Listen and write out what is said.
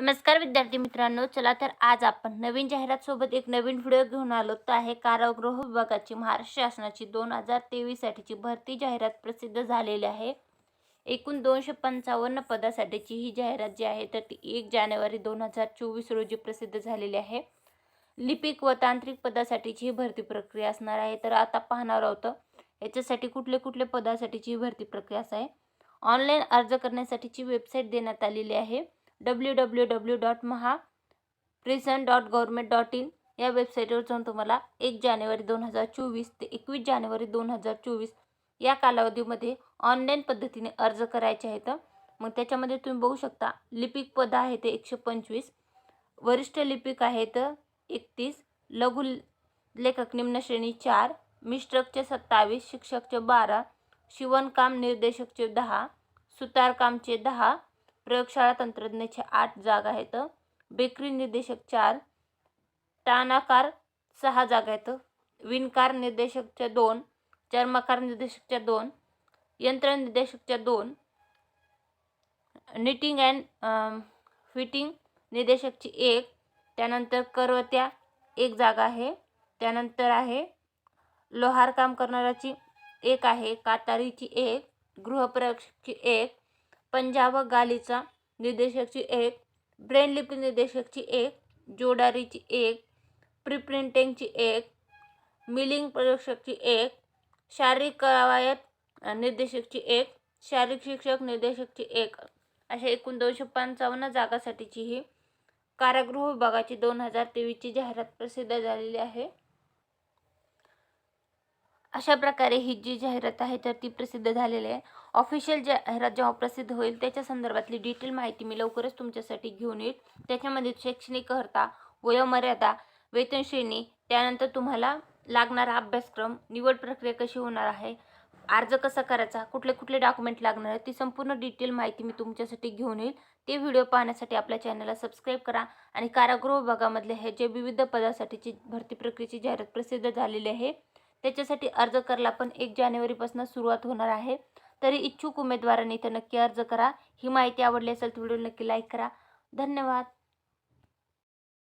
नमस्कार विद्यार्थी मित्रांनो चला तर आज आपण नवीन जाहिरात सोबत एक नवीन व्हिडिओ घेऊन आलो. तो आहे कारागृह विभागाची महाराष्ट्र शासनाची दोन हजार तेवीससाठीची भरती जाहिरात प्रसिद्ध झालेली आहे. एकूण दोनशे पंचावन्न पदासाठीची ही जाहिरात जी आहे तर ती एक जानेवारी दोन हजार चोवीस रोजी प्रसिद्ध झालेली आहे. लिपिक व तांत्रिक पदासाठीची ही भरती प्रक्रिया असणार आहे. तर आता पाहणार आहोत याच्यासाठी कुठले कुठले पदासाठीची ही भरती प्रक्रिया आहे. ऑनलाईन अर्ज करण्यासाठीची वेबसाईट देण्यात आलेली आहे. W W W dot Maha prison dot government dot in या वेबसाईटवर जाऊन तुम्हाला एक जानेवारी दोन हजार चोवीस ते एकवीस जानेवारी दोन हजार चोवीस या कालावधीमध्ये ऑनलाईन पद्धतीने अर्ज करायचे आहेत. मग त्याच्यामध्ये तुम्ही बघू शकता लिपिक पद आहे ते एकशे पंचवीस वरिष्ठ लिपिक आहेत एकतीस लघु लेखक निम्न श्रेणी चार मिस्ट्रकचे सत्तावीस शिक्षकचे बारा शिवणकाम निर्देशकचे दहा सुतारकामचे दहा प्रयोगशाळा तंत्रज्ञाचे आठ जागा आहेत. बेकरी निर्देशक चार टानाकार सहा जागा आहेत. विणकार निर्देशकच्या दोन चर्मकार निर्देशकच्या दोन यंत्र निर्देशकच्या दोन निटिंग अँड फिटिंग निर्देशकची एक त्यानंतर करवत्या एक जागा आहे. त्यानंतर आहे लोहार काम करणाऱ्याची एक आहे कातारीची एक गृहप्रयोगची एक पंजाब गालीचा निर्देशकची एक ब्रेन लिपी निर्देशकची एक जोडारीची एक प्रिप्रिंटिंगची एक मिलिंग प्रयोगशकची एक शारीरिक कवायत निर्देशकची एक शारीरिक शिक्षक निर्देशकची एक अशा एकूण दोनशे पंचावन्न जागासाठीची ही कारागृह विभागाची दोन हजार तेवीसची जाहिरात प्रसिद्ध झालेली आहे. अशा प्रकारे ही जी जाहिरात आहे तर ती प्रसिद्ध झालेली आहे. ऑफिशियल जाहिरात जेव्हा प्रसिद्ध होईल त्याच्या संदर्भातली डिटेल माहिती मी लवकरच तुमच्यासाठी घेऊन येईल. त्याच्यामध्ये शैक्षणिक अर्हता वयोमर्यादा वेतन श्रेणी त्यानंतर तुम्हाला लागणारा अभ्यासक्रम निवड प्रक्रिया कशी होणार आहे अर्ज कसा करायचा कुठले कुठले डॉक्युमेंट लागणार आहे ती संपूर्ण डिटेल माहिती मी तुमच्यासाठी घेऊन येईल. ते व्हिडिओ पाहण्यासाठी आपल्या चॅनलला सबस्क्राईब करा आणि कारागृह विभागामधले हे जे विविध पदासाठीची भरती प्रक्रियेची जाहिरात प्रसिद्ध झालेली आहे त्याच्यासाठी अर्ज करायला पण एक जानेवारीपासून सुरुवात होणार आहे. तरी इच्छुक उमेदवारांनी इथं नक्की अर्ज करा. ही माहिती आवडली असेल तर व्हिडिओ नक्की लाईक करा. धन्यवाद.